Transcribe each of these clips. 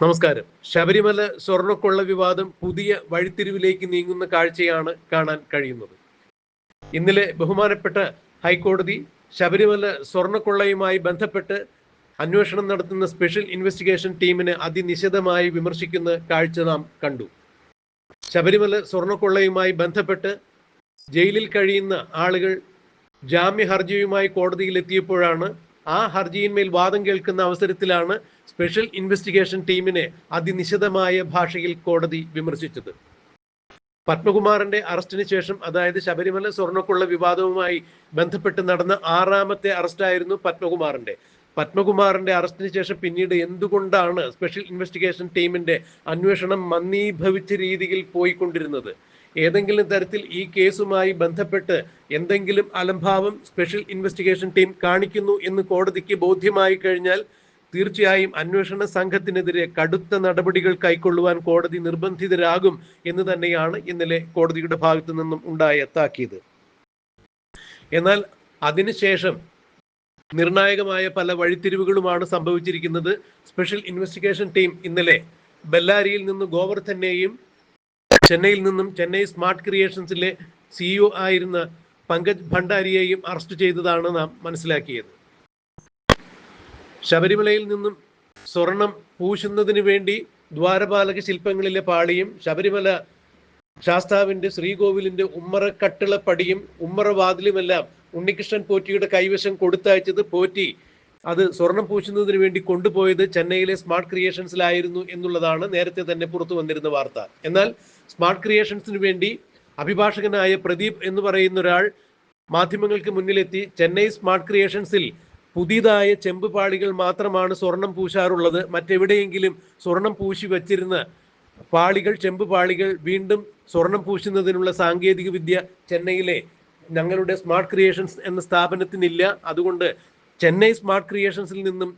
നമസ്കാരം. ശബരിമല സ്വർണക്കൊള്ള വിവാദം പുതിയ വഴിത്തിരിവിലേക്ക് നീങ്ങുന്ന കാഴ്ചയാണ് കാണാൻ കഴിയുന്നത്. ഇന്നലെ ബഹുമാനപ്പെട്ട ഹൈക്കോടതി ശബരിമല സ്വർണക്കൊള്ളയുമായി ബന്ധപ്പെട്ട് അന്വേഷണം നടത്തുന്ന സ്പെഷ്യൽ ഇൻവെസ്റ്റിഗേഷൻ ടീമിനെ അതിനിശിതമായി വിമർശിക്കുന്ന കാഴ്ച നാം കണ്ടു. ശബരിമല സ്വർണക്കൊള്ളയുമായി ബന്ധപ്പെട്ട് ജയിലിൽ കഴിയുന്ന ആളുകൾ ജാമ്യ ഹർജിയുമായി കോടതിയിൽ എത്തിയപ്പോഴാണ് ആ ഹർജിയിന്മേൽ വാദം കേൾക്കുന്ന അവസരത്തിലാണ് സ്പെഷ്യൽ ഇൻവെസ്റ്റിഗേഷൻ ടീമിനെ അതിനിശിതമായ ഭാഷയിൽ കോടതി വിമർശിച്ചത്. പത്മകുമാറിന്റെ അറസ്റ്റിന് ശേഷം അതായത് ശബരിമല സ്വർണക്കുള്ള വിവാദവുമായി ബന്ധപ്പെട്ട് നടന്ന ആറാമത്തെ അറസ്റ്റായിരുന്നു പത്മകുമാറിന്റെ. പത്മകുമാറിന്റെ അറസ്റ്റിന് ശേഷം പിന്നീട് എന്തുകൊണ്ടാണ് സ്പെഷ്യൽ ഇൻവെസ്റ്റിഗേഷൻ ടീമിന്റെ അന്വേഷണം മന്ദീഭവിച്ച രീതിയിൽ പോയിക്കൊണ്ടിരുന്നത്? ഏതെങ്കിലും തരത്തിൽ ഈ കേസുമായി ബന്ധപ്പെട്ട് എന്തെങ്കിലും അലംഭാവം സ്പെഷ്യൽ ഇൻവെസ്റ്റിഗേഷൻ ടീം കാണിക്കുന്നു എന്ന് കോടതിക്ക് ബോധ്യമായി കഴിഞ്ഞാൽ തീർച്ചയായും അന്വേഷണ സംഘത്തിനെതിരെ കടുത്ത നടപടികൾ കൈക്കൊള്ളുവാൻ കോടതി നിർബന്ധിതരാകും എന്ന് തന്നെയാണ് ഇന്നലെ കോടതിയുടെ ഭാഗത്തു നിന്നും ഉണ്ടായ താക്കീത്. എന്നാൽ അതിനുശേഷം നിർണായകമായ പല വഴിത്തിരിവുകളുമാണ് സംഭവിച്ചിരിക്കുന്നത്. സ്പെഷ്യൽ ഇൻവെസ്റ്റിഗേഷൻ ടീം ഇന്നലെ ബെല്ലാരിയിൽ നിന്ന് ഗോവർദ്ധനെയും ചെന്നൈയിൽ നിന്നും ചെന്നൈ സ്മാർട്ട് ക്രിയേഷൻസിലെ സിഇഒ ആയിരുന്ന പങ്കജ് ഭണ്ഡാരിയെയും അറസ്റ്റ് ചെയ്തതാണ് നാം മനസ്സിലാക്കിയത്. ശബരിമലയിൽ നിന്നും സ്വർണം പൂശുന്നതിന് വേണ്ടി ദ്വാരപാലക ശില്പങ്ങളിലെ പാളിയും ശബരിമല ശാസ്താവിന്റെ ശ്രീകോവിലിന്റെ ഉമ്മറ കട്ടിളപ്പടിയും ഉമ്മറ വാതിലുമെല്ലാം ഉണ്ണികൃഷ്ണൻ പോറ്റിയുടെ കൈവശം കൊടുത്തയച്ചത് പോറ്റി. അത് സ്വർണം പൂശുന്നതിന് വേണ്ടി കൊണ്ടുപോയത് ചെന്നൈയിലെ സ്മാർട്ട് ക്രിയേഷൻസിലായിരുന്നു എന്നുള്ളതാണ് നേരത്തെ തന്നെ പുറത്തു വന്നിരുന്ന വാർത്ത. എന്നാൽ സ്മാർട്ട് ക്രിയേഷൻസിന് വേണ്ടി അഭിഭാഷകനായ പ്രദീപ് എന്ന് പറയുന്ന ഒരാൾ മാധ്യമങ്ങൾക്ക് മുന്നിലെത്തി ചെന്നൈ സ്മാർട്ട് ക്രിയേഷൻസിൽ പുതിയതായ ചെമ്പ് പാളികൾ മാത്രമാണ് സ്വർണം പൂശാറുള്ളത്. മറ്റെവിടെയെങ്കിലും സ്വർണം പൂശി വച്ചിരുന്ന പാളികൾ ചെമ്പ് പാളികൾ വീണ്ടും സ്വർണം പൂശുന്നതിനുള്ള സാങ്കേതിക വിദ്യ ചെന്നൈയിലെ ഞങ്ങളുടെ സ്മാർട്ട് ക്രിയേഷൻസ് എന്ന സ്ഥാപനത്തിനില്ല. അതുകൊണ്ട് ചെന്നൈ സ്മാർട്ട് ക്രിയേഷൻസിൽ നിന്നും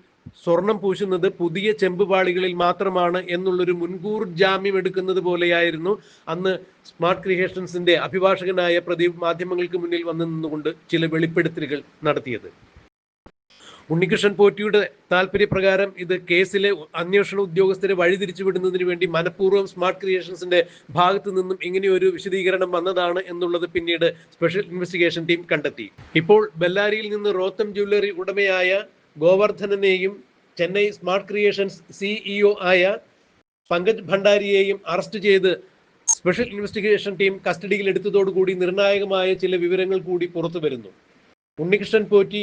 സ്വർണം പൂശുന്നത് പുതിയ ചെമ്പുപാളികളിൽ മാത്രമാണ് എന്നുള്ളൊരു മുൻകൂർ ജാമ്യം എടുക്കുന്നത് പോലെയായിരുന്നു അന്ന് സ്മാർട്ട് ക്രിയേഷൻസിന്റെ അഭിഭാഷകനായ പ്രദീപ് മാധ്യമങ്ങൾക്ക് മുന്നിൽ വന്നു നിന്നുകൊണ്ട് ചില വെളിപ്പെടുത്തലുകൾ നടത്തിയത്. ഉണ്ണികൃഷ്ണൻ പോറ്റിയുടെ താല്പര്യപ്രകാരം ഇത് കേസിലെ അന്വേഷണ ഉദ്യോഗസ്ഥരെ വഴിതിരിച്ചു വിടുന്നതിന് വേണ്ടി മനഃപൂർവം സ്മാർട്ട് ക്രിയേഷൻസിന്റെ ഭാഗത്തു നിന്നും ഇങ്ങനെയൊരു വിശദീകരണം വന്നതാണ് എന്നുള്ളത് പിന്നീട് സ്പെഷ്യൽ ഇൻവെസ്റ്റിഗേഷൻ ടീം കണ്ടെത്തി. ഇപ്പോൾ ബെല്ലാരിയിൽ നിന്ന് റോത്തം ജ്വല്ലറി ഉടമയായ ഗോവർദ്ധനെയും ചെന്നൈ സ്മാർട്ട് ക്രിയേഷൻസ് സിഇഒ ആയ പങ്കജ് ഭണ്ഡാരിയെയും അറസ്റ്റ് ചെയ്ത് സ്പെഷ്യൽ ഇൻവെസ്റ്റിഗേഷൻ ടീം കസ്റ്റഡിയിൽ എടുത്തതോടുകൂടി നിർണായകമായ ചില വിവരങ്ങൾ കൂടി പുറത്തു വരുന്നു. ഉണ്ണികൃഷ്ണൻ പോറ്റി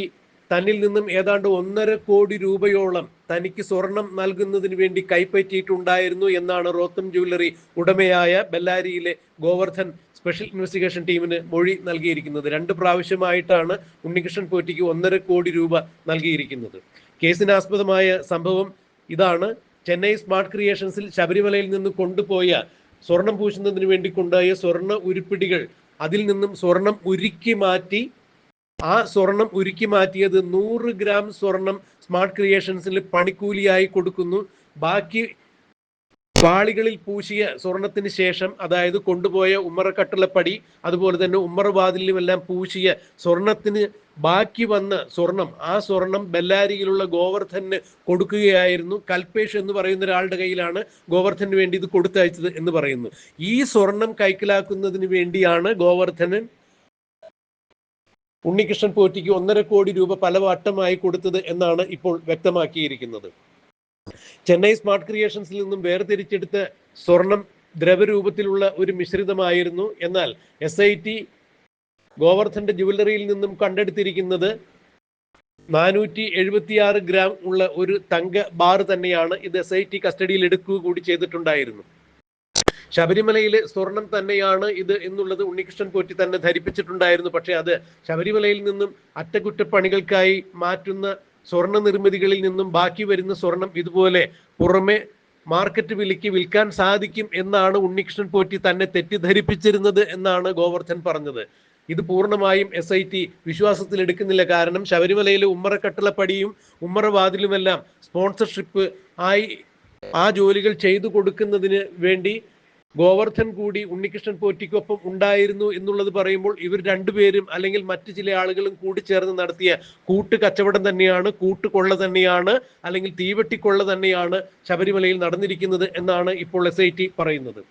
തന്നിൽ നിന്നും ഏതാണ്ട് ഒന്നര കോടി രൂപയോളം തനിക്ക് സ്വർണം നൽകുന്നതിന് വേണ്ടി കൈപ്പറ്റിയിട്ടുണ്ടായിരുന്നു എന്നാണ് റോത്തം ജ്വല്ലറി ഉടമയായ ബെല്ലാരിയിലെ ഗോവർദ്ധൻ സ്പെഷ്യൽ ഇൻവെസ്റ്റിഗേഷൻ ടീമിന് മൊഴി നൽകിയിരിക്കുന്നത്. രണ്ട് പ്രാവശ്യമായിട്ടാണ് ഉണ്ണികൃഷ്ണൻ പോറ്റിക്ക് ഒന്നര കോടി രൂപ നൽകിയിരിക്കുന്നത്. കേസിനാസ്പദമായ സംഭവം ഇതാണ്. ചെന്നൈ സ്മാർട്ട് ക്രിയേഷൻസിൽ ശബരിമലയിൽ നിന്ന് കൊണ്ടുപോയ സ്വർണം പൂശുന്നതിന് വേണ്ടി കൊണ്ടുപോയ സ്വർണ ഉരുപ്പിടികൾ അതിൽ നിന്നും സ്വർണം ഉരുക്കി മാറ്റി ആ സ്വർണം ഉരുക്കി മാറ്റിയത് നൂറ് ഗ്രാം സ്വർണം സ്മാർട്ട് ക്രിയേഷൻസിൽ പണിക്കൂലിയായി കൊടുക്കുന്നു. ബാക്കി പാളികളിൽ പൂശിയ സ്വർണത്തിന് ശേഷം അതായത് കൊണ്ടുപോയ ഉമ്മറക്കട്ടുളപ്പടി അതുപോലെ തന്നെ ഉമ്മറവാതിലുമെല്ലാം പൂശിയ സ്വർണത്തിന് ബാക്കി വന്ന സ്വർണം ആ സ്വർണം ബെല്ലാരിയിലുള്ള ഗോവർദ്ധന് കൊടുക്കുകയായിരുന്നു. കൽപേഷ് എന്ന് പറയുന്ന ഒരാളുടെ കയ്യിലാണ് ഗോവർദ്ധന് വേണ്ടി ഇത് കൊടുത്തയച്ചത് എന്ന് പറയുന്നു. ഈ സ്വർണം കൈക്കലാക്കുന്നതിന് വേണ്ടിയാണ് ഗോവർദ്ധനൻ ഉണ്ണികൃഷ്ണൻ പോറ്റിക്ക് ഒന്നര കോടി രൂപ പല വട്ടമായി കൊടുത്തത് എന്നാണ് ഇപ്പോൾ വ്യക്തമാക്കിയിരിക്കുന്നത്. ചെന്നൈ സ്മാർട്ട് ക്രിയേഷൻസിൽ നിന്നും വേർതിരിച്ചെടുത്ത് സ്വർണം ദ്രവരൂപത്തിലുള്ള ഒരു മിശ്രിതമായിരുന്നു. എന്നാൽ എസ് ഐ ടി ഗോവർദ്ധന്റെ ജുവല്ലറിയിൽ നിന്നും കണ്ടെടുത്തിരിക്കുന്നത് നാനൂറ്റി എഴുപത്തിയാറ് ഗ്രാം ഉള്ള ഒരു തങ്ക ബാർ തന്നെയാണ് ഇത് എസ് ഐ ടി കസ്റ്റഡിയിൽ എടുക്കുക കൂടി ചെയ്തിട്ടുണ്ടായിരുന്നു. ശബരിമലയിലെ സ്വർണം തന്നെയാണ് ഇത് എന്നുള്ളത് ഉണ്ണികൃഷ്ണൻ പോറ്റി തന്നെ ധരിപ്പിച്ചിട്ടുണ്ടായിരുന്നു. പക്ഷെ അത് ശബരിമലയിൽ നിന്നും അറ്റകുറ്റപ്പണികൾക്കായി മാറ്റുന്ന സ്വർണ നിർമ്മിതികളിൽ നിന്നും ബാക്കി വരുന്ന സ്വർണം ഇതുപോലെ പുറമെ മാർക്കറ്റ് വിലയ്ക്ക് വിൽക്കാൻ സാധിക്കും എന്നാണ് ഉണ്ണികൃഷ്ണൻ പോറ്റി തന്നെ തെറ്റിദ്ധരിപ്പിച്ചിരുന്നത് എന്നാണ് ഗോവർദ്ധൻ പറഞ്ഞത്. ഇത് പൂർണമായും എസ് ഐ ടി വിശ്വാസത്തിൽ എടുക്കുന്നില്ല. കാരണം ശബരിമലയിലെ ഉമ്മറക്കട്ടളപ്പടിയും ഉമ്മറവാതിലുമെല്ലാം സ്പോൺസർഷിപ്പ് ആയി ആ ജോലികൾ ചെയ്തു കൊടുക്കുന്നതിന് വേണ്ടി ഗോവർദ്ധൻ കൂടി ഉണ്ണികൃഷ്ണൻ പോറ്റിക്കൊപ്പം ഉണ്ടായിരുന്നു എന്നുള്ളത് പറയുമ്പോൾ ഇവർ രണ്ടുപേരും അല്ലെങ്കിൽ മറ്റു ചില ആളുകളും കൂടി ചേർന്ന് നടത്തിയ കൂട്ട് കച്ചവടം തന്നെയാണ് കൂട്ടുകൊള്ള തന്നെയാണ് അല്ലെങ്കിൽ തീവെട്ടിക്കൊള്ള തന്നെയാണ് ശബരിമലയിൽ നടന്നിരിക്കുന്നത് എന്നാണ് ഇപ്പോൾ എസ് പറയുന്നത്.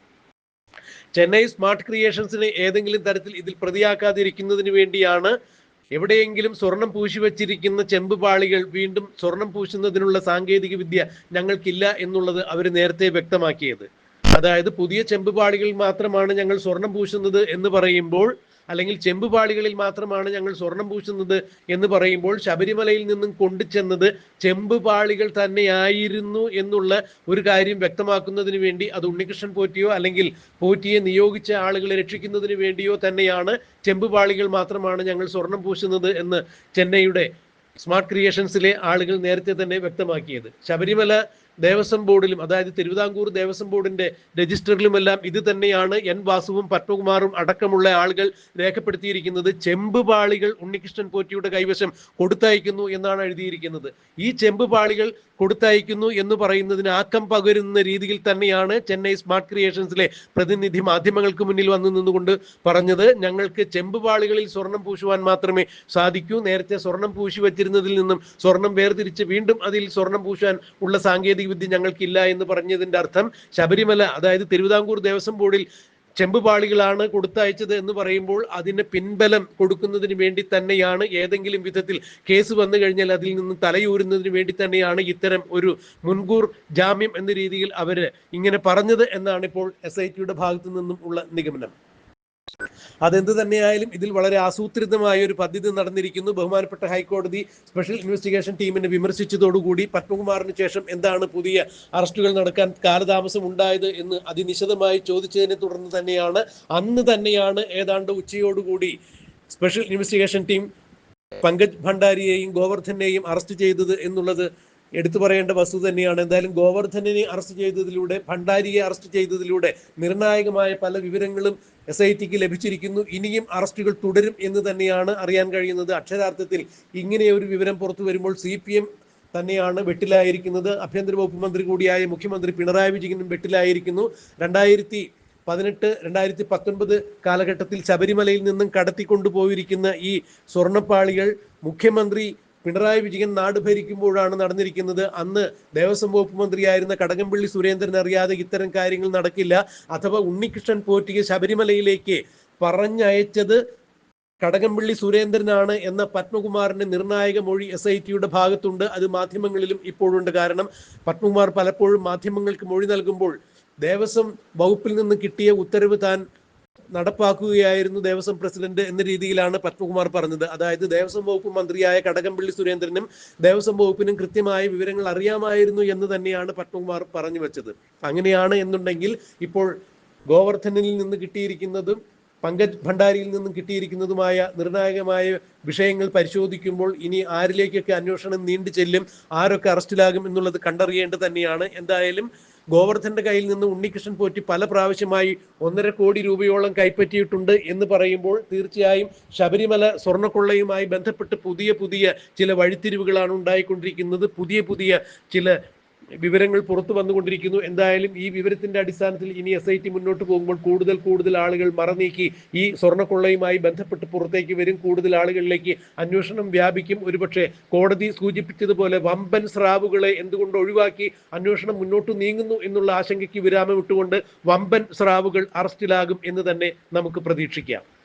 ചെന്നൈ സ്മാർട്ട് ക്രിയേഷൻസിനെ ഏതെങ്കിലും തരത്തിൽ ഇതിൽ പ്രതിയാക്കാതിരിക്കുന്നതിന് വേണ്ടിയാണ് എവിടെയെങ്കിലും സ്വർണം പൂശി വച്ചിരിക്കുന്ന ചെമ്പ് പാളികൾ വീണ്ടും സ്വർണം പൂശുന്നതിനുള്ള സാങ്കേതിക വിദ്യ ഞങ്ങൾക്കില്ല എന്നുള്ളത് അവർ നേരത്തെ വ്യക്തമാക്കിയത്. അതായത് പുതിയ ചെമ്പുപാളികളിൽ മാത്രമാണ് ഞങ്ങൾ സ്വർണം പൂശുന്നത് എന്ന് പറയുമ്പോൾ അല്ലെങ്കിൽ ചെമ്പുപാളികളിൽ മാത്രമാണ് ഞങ്ങൾ സ്വർണം പൂശുന്നത് എന്ന് പറയുമ്പോൾ ശബരിമലയിൽ നിന്നും കൊണ്ടുചെന്നത് ചെമ്പ് പാളികൾ തന്നെയായിരുന്നു എന്നുള്ള ഒരു കാര്യം വ്യക്തമാക്കുന്നതിന് വേണ്ടി അത് ഉണ്ണികൃഷ്ണൻ പോറ്റിയോ അല്ലെങ്കിൽ പോറ്റിയെ നിയോഗിച്ച ആളുകളെ രക്ഷിക്കുന്നതിന് വേണ്ടിയോ തന്നെയാണ് ചെമ്പുപാളികൾ മാത്രമാണ് ഞങ്ങൾ സ്വർണം പൂശുന്നത് എന്ന് ചെന്നൈയുടെ സ്മാർട്ട് ക്രിയേഷൻസിലെ ആളുകൾ നേരത്തെ തന്നെ വ്യക്തമാക്കിയത്. ശബരിമല ദേവസ്വം ബോർഡിലും അതായത് തിരുവിതാംകൂർ ദേവസ്വം ബോർഡിന്റെ രജിസ്റ്ററിലുമെല്ലാം ഇത് തന്നെയാണ് എൻ വാസുവും പത്മകുമാറും അടക്കമുള്ള ആളുകൾ രേഖപ്പെടുത്തിയിരിക്കുന്നത്. ചെമ്പ് പാളികൾ ഉണ്ണികൃഷ്ണൻ പോറ്റിയുടെ കൈവശം കൊടുത്തയക്കുന്നു എന്നാണ് എഴുതിയിരിക്കുന്നത്. ഈ ചെമ്പ് പാളികൾ കൊടുത്തയക്കുന്നു എന്ന് പറയുന്നതിന് ആക്കം പകരുന്ന രീതിയിൽ തന്നെയാണ് ചെന്നൈ സ്മാർട്ട് ക്രിയേഷൻസിലെ പ്രതിനിധി മാധ്യമങ്ങൾക്ക് മുന്നിൽ വന്നു നിന്നുകൊണ്ട് പറഞ്ഞത്. ഞങ്ങൾക്ക് ചെമ്പ് പാളികളിൽ സ്വർണം പൂശുവാൻ മാത്രമേ സാധിക്കൂ. നേരത്തെ സ്വർണം പൂശി വച്ചിരുന്നതിൽ നിന്നും സ്വർണം വേർതിരിച്ച് വീണ്ടും അതിൽ സ്വർണം പൂശാൻ ഉള്ള സാങ്കേതിക വിദ്യ ഞങ്ങൾക്കില്ല എന്ന് പറഞ്ഞതിന്റെ അർത്ഥം ശബരിമല അതായത് തിരുവിതാംകൂർ ദേവസ്വം ബോർഡിൽ ചെമ്പുപാളികളാണ് കൊടുത്തയച്ചത് എന്ന് പറയുമ്പോൾ അതിന് പിൻബലം കൊടുക്കുന്നതിന് വേണ്ടി തന്നെയാണ് ഏതെങ്കിലും വിധത്തിൽ കേസ് വന്നു കഴിഞ്ഞാൽ അതിൽ നിന്ന് തലയൂരുന്നതിന് വേണ്ടി തന്നെയാണ് ഇത്തരം ഒരു മുൻകൂർ ജാമ്യം എന്ന രീതിയിൽ അവർ ഇങ്ങനെ പറഞ്ഞത് എന്നാണ് ഇപ്പോൾ എസ് ഐ ടിയുടെ ഭാഗത്തു നിന്നും ഉള്ള നിഗമനം. അതെന്ത് തന്നെയായാലും ഇതിൽ വളരെ ആസൂത്രിതമായ ഒരു പദ്ധതി നടന്നിരിക്കുന്നു. ബഹുമാനപ്പെട്ട ഹൈക്കോടതി സ്പെഷ്യൽ ഇൻവെസ്റ്റിഗേഷൻ ടീമിനെ വിമർശിച്ചതോടുകൂടി പത്മകുമാറിന് ശേഷം എന്താണ് പുതിയ അറസ്റ്റുകൾ നടക്കാൻ കാലതാമസം ഉണ്ടായത് എന്ന് അതിനിശിതമായി ചോദിച്ചതിനെ തുടർന്ന് തന്നെയാണ് അന്ന് തന്നെയാണ് ഏതാണ്ട് ഉച്ചയോടുകൂടി സ്പെഷ്യൽ ഇൻവെസ്റ്റിഗേഷൻ ടീം പങ്കജ് ഭണ്ഡാരിയെയും ഗോവർദ്ധനെയും അറസ്റ്റ് ചെയ്തത് എന്നുള്ളത് എടുത്തു പറയേണ്ട വസ്തു തന്നെയാണ്. എന്തായാലും ഗോവർദ്ധനെ അറസ്റ്റ് ചെയ്തതിലൂടെ ഭണ്ഡാരിയെ അറസ്റ്റ് ചെയ്തതിലൂടെ നിർണായകമായ പല വിവരങ്ങളും എസ് ഐ ടിക്ക് ലഭിച്ചിരിക്കുന്നു. ഇനിയും അറസ്റ്റുകൾ തുടരും എന്ന് തന്നെയാണ് അറിയാൻ കഴിയുന്നത്. അക്ഷരാർത്ഥത്തിൽ ഇങ്ങനെ ഒരു വിവരം പുറത്തു വരുമ്പോൾ സി പി എം തന്നെയാണ് വെട്ടിലായിരിക്കുന്നത്. ആഭ്യന്തര വകുപ്പ് മന്ത്രി കൂടിയായ മുഖ്യമന്ത്രി പിണറായി വിജയനും വെട്ടിലായിരിക്കുന്നു. രണ്ടായിരത്തി പതിനെട്ട് രണ്ടായിരത്തി പത്തൊൻപത് കാലഘട്ടത്തിൽ ശബരിമലയിൽ നിന്നും കടത്തിക്കൊണ്ടുപോയിരിക്കുന്ന ഈ സ്വർണപ്പാളികൾ മുഖ്യമന്ത്രി പിണറായി വിജയൻ നാട് ഭരിക്കുമ്പോഴാണ് നടന്നിരിക്കുന്നത്. അന്ന് ദേവസ്വം വകുപ്പ് മന്ത്രിയായിരുന്ന കടകംപള്ളി സുരേന്ദ്രൻ അറിയാതെ ഇത്തരം കാര്യങ്ങൾ നടക്കില്ല. അഥവാ ഉണ്ണികൃഷ്ണൻ പോറ്റിയെ ശബരിമലയിലേക്ക് പറഞ്ഞയച്ചത് കടകംപള്ളി സുരേന്ദ്രനാണ് എന്ന പത്മകുമാറിന്റെ നിർണായക മൊഴി എസ് ഐ ടിയുടെ ഭാഗത്തുണ്ട്. അത് മാധ്യമങ്ങളിലും ഇപ്പോഴുണ്ട്. കാരണം പത്മകുമാർ പലപ്പോഴും മാധ്യമങ്ങൾക്ക് മൊഴി നൽകുമ്പോൾ ദേവസ്വം വകുപ്പിൽ നിന്ന് കിട്ടിയ ഉത്തരവ് താൻ നടപ്പാക്കുകയായിരുന്നു ദേവസ്വം പ്രസിഡന്റ് എന്ന രീതിയിലാണ് പത്മകുമാർ പറഞ്ഞത്. അതായത് ദേവസ്വം വകുപ്പ് മന്ത്രിയായ കടകംപള്ളി സുരേന്ദ്രനും ദേവസ്വം വകുപ്പിനും കൃത്യമായ വിവരങ്ങൾ അറിയാമായിരുന്നു എന്ന് തന്നെയാണ് പത്മകുമാർ പറഞ്ഞു വെച്ചത്. അങ്ങനെയാണ് എന്നുണ്ടെങ്കിൽ ഇപ്പോൾ ഗോവർദ്ധനിൽ നിന്ന് കിട്ടിയിരിക്കുന്നതും പങ്കജ് ഭണ്ഡാരിയിൽ നിന്നും കിട്ടിയിരിക്കുന്നതുമായ നിർണായകമായ വിഷയങ്ങൾ പരിശോധിക്കുമ്പോൾ ഇനി ആരിലേക്കൊക്കെ അന്വേഷണം നീണ്ടു ചെല്ലും ആരൊക്കെ അറസ്റ്റിലാകും എന്നുള്ളത് കണ്ടറിയേണ്ടത് തന്നെയാണ്. എന്തായാലും ഗോവർദ്ധന്റെ കയ്യിൽ നിന്ന് ഉണ്ണികൃഷ്ണൻ പോറ്റി പല പ്രാവശ്യമായി ഒന്നര കോടി രൂപയോളം കൈപ്പറ്റിയിട്ടുണ്ട് എന്ന് പറയുമ്പോൾ തീർച്ചയായും ശബരിമല സ്വർണക്കൊള്ളയുമായി ബന്ധപ്പെട്ട് പുതിയ പുതിയ ചില വഴിത്തിരിവുകളാണ് ഉണ്ടായിക്കൊണ്ടിരിക്കുന്നത്. പുതിയ പുതിയ ചില വിവരങ്ങൾ പുറത്തു വന്നുകൊണ്ടിരിക്കുന്നു. എന്തായാലും ഈ വിവരത്തിന്റെ അടിസ്ഥാനത്തിൽ ഇനി എസ് ഐ ടി മുന്നോട്ട് പോകുമ്പോൾ കൂടുതൽ കൂടുതൽ ആളുകൾ മറനീക്കി ഈ സ്വർണക്കൊള്ളയുമായി ബന്ധപ്പെട്ട് പുറത്തേക്ക് വരും. കൂടുതൽ ആളുകളിലേക്ക് അന്വേഷണം വ്യാപിക്കും. ഒരുപക്ഷെ കോടതി സൂചിപ്പിച്ചതുപോലെ വമ്പൻ സ്രാവുകളെ എന്തുകൊണ്ട് ഒഴിവാക്കി അന്വേഷണം മുന്നോട്ട് നീങ്ങുന്നു എന്നുള്ള ആശങ്കയ്ക്ക് വിരാമം ഇട്ടുകൊണ്ട് വമ്പൻ സ്രാവുകൾ അറസ്റ്റിലാകും എന്ന് തന്നെ നമുക്ക് പ്രതീക്ഷിക്കാം.